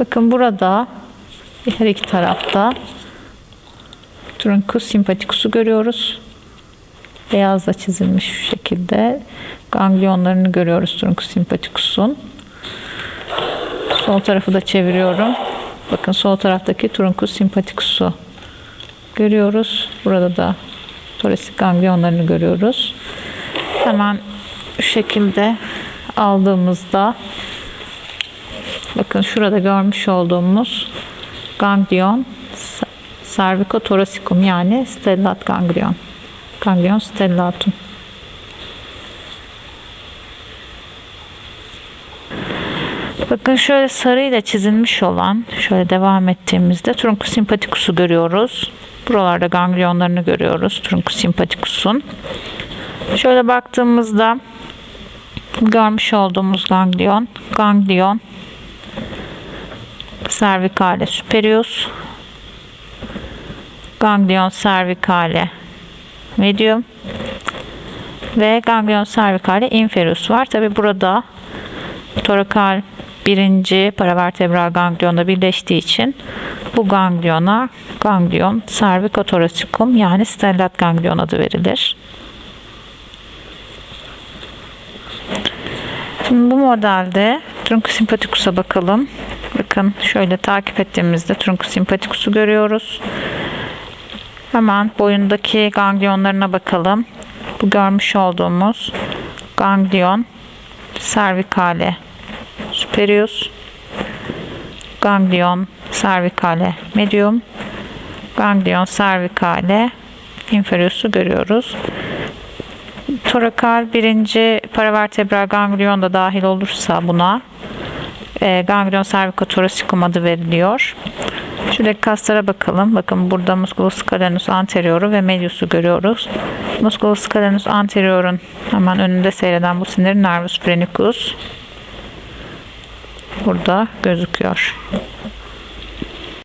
Bakın burada her iki tarafta truncus sympathicus'u görüyoruz. Beyazla çizilmiş şu şekilde. Ganglionlarını görüyoruz truncus sympathicus'un. Sol tarafı da çeviriyorum. Bakın sol taraftaki truncus sympathicus'u görüyoruz. Burada da torasit ganglionlarını görüyoruz. Hemen şu şekilde aldığımızda bakın şurada görmüş olduğumuz ganglion cervicothoracicum yani stellat ganglion. Ganglion stellatum. Bakın şöyle sarıyla çizilmiş olan şöyle devam ettiğimizde truncus sympathicus'u görüyoruz. Buralarda ganglionlarını görüyoruz truncus sympathicus'un. Şöyle baktığımızda görmüş olduğumuz ganglion, ganglion cervicale superius, ganglion cervicale medium ve ganglion cervicale inferius var. Tabi burada torakal birinci paravertebral ganglionda birleştiği için bu gangliona ganglion cervicothoracicum yani stellat ganglion adı verilir. Şimdi bu modelde truncus sympathicus'a bakalım. Bakın şöyle takip ettiğimizde truncus sympathicus'u görüyoruz. Hemen boyundaki ganglionlarına bakalım. Bu görmüş olduğumuz ganglion cervicale superius, ganglion cervicale medium, ganglion cervicale inferius'u görüyoruz. Torakal birinci paravertebral ganglion da dahil olursa buna e, ganglion cervicothoracicum adı veriliyor. Şuradaki kaslara bakalım. Bakın burada musculus scalenus anterioru ve medius'u görüyoruz. Musculus anteriorun hemen önünde seyreden bu sinir nervus phrenicus burada gözüküyor.